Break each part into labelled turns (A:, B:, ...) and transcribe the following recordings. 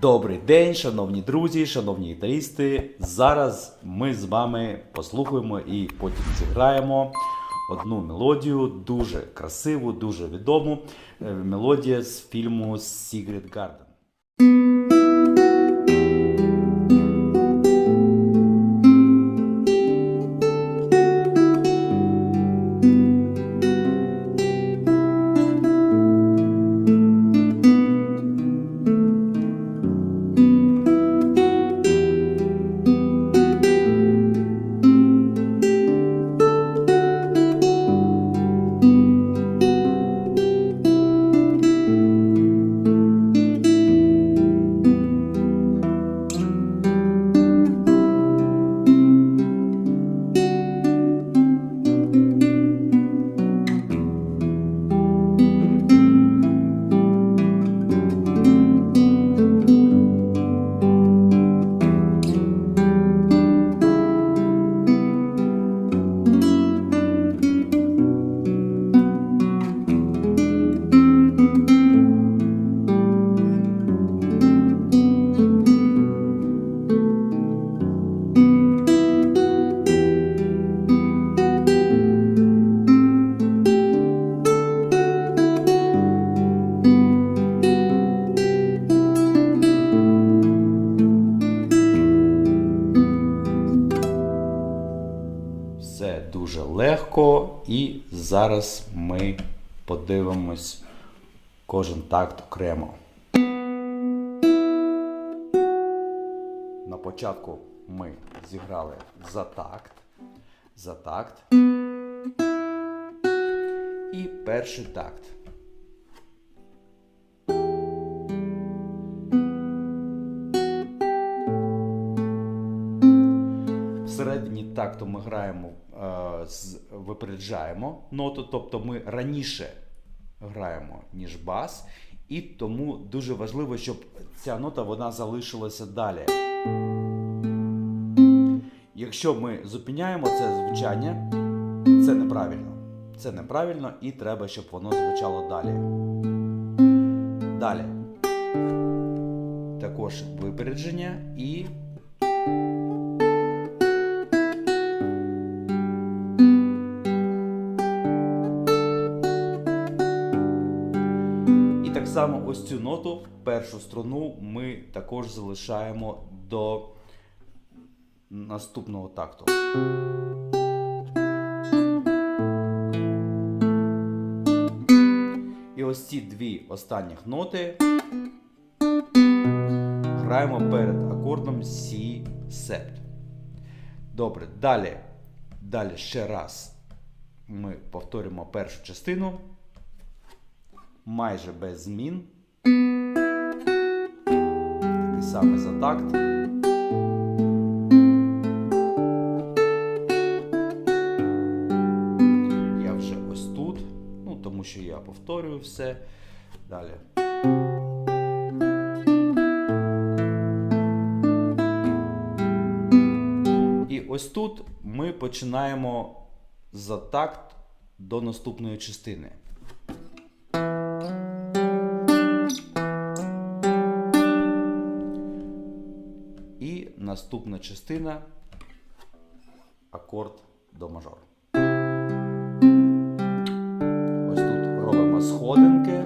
A: Добрий день, шановні друзі, шановні гітаристи. Зараз ми з вами послухаємо і потім зіграємо одну мелодію, дуже красиву, дуже відому. Е, Мелодія з фільму Secret Garden. Дуже легко, і зараз ми подивимось кожен такт окремо. На початку ми зіграли за такт, за такт і перший такт. Всередині такту ми граємо, випереджаємо ноту, тобто ми раніше граємо, ніж бас, і тому дуже важливо, щоб ця нота вона залишилася далі. Якщо ми зупиняємо це звучання, це неправильно. Це неправильно і треба, щоб воно звучало далі. Далі. Також випередження і. Само ось цю ноту, першу струну, ми також залишаємо до наступного такту. І ось ці дві останніх ноти граємо перед акордом Сі септ. Добре, далі. Далі ще раз ми повторюємо першу частину майже без змін. Такий самий за такт. Я вже ось тут, ну тому що я повторюю все. Далі. І ось тут ми починаємо за такт до наступної частини. Наступна частина акорд до мажор. Ось тут робимо сходинки.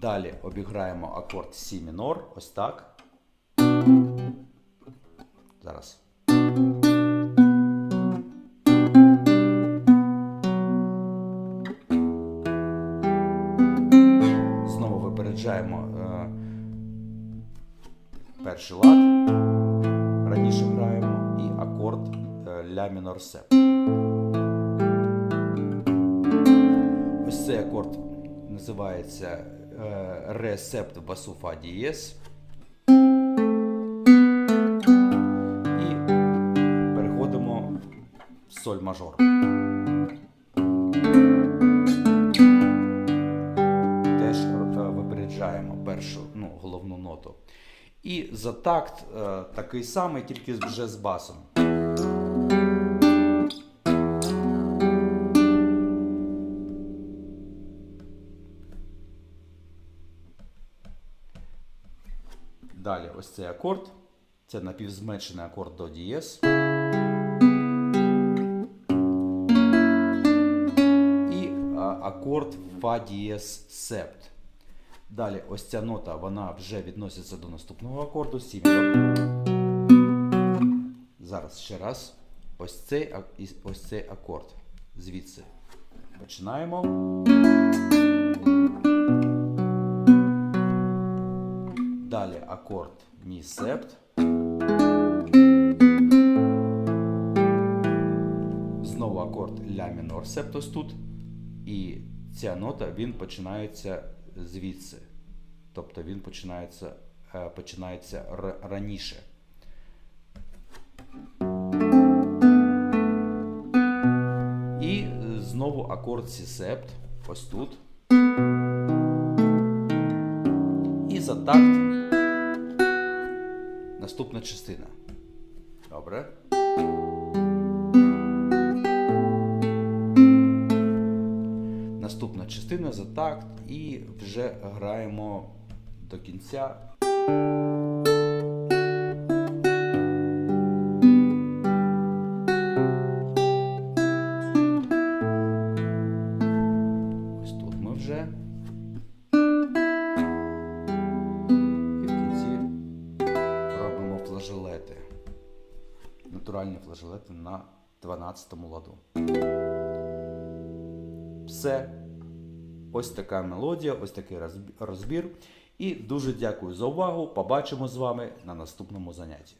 A: Далі обіграємо акорд Сі мінор. Ось так. Зараз. Перший лад. Раніше граємо і акорд е, ля мінор сеп. Ось цей акорд називається е, ре септ басу фа дієс. І переходимо в соль мажор. І за такт е, такий самий, тільки вже з басом. Далі ось цей акорд. Це напівзменшений акорд до дієс. І е, акорд фа дієс септ. Далі ось ця нота вона вже відноситься до наступного акорду сі. Зараз ще раз. Ось цей, ось цей акорд. Звідси. Починаємо. Далі акорд мі септ. Знову акорд ля мінор септ ось тут. І ця нота він починається звідси. Тобто він починається, е, починається раніше. І знову акорд сі септ. Ось тут. І за такт наступна частина. Добре. Наступна частина за такт і вже граємо до кінця. І в кінці робимо флажолети. Натуральні флажолети на 12 ладу. Все. Ось така мелодія, ось такий розб- розбір. І дуже дякую за увагу. Побачимо з вами на наступному занятті.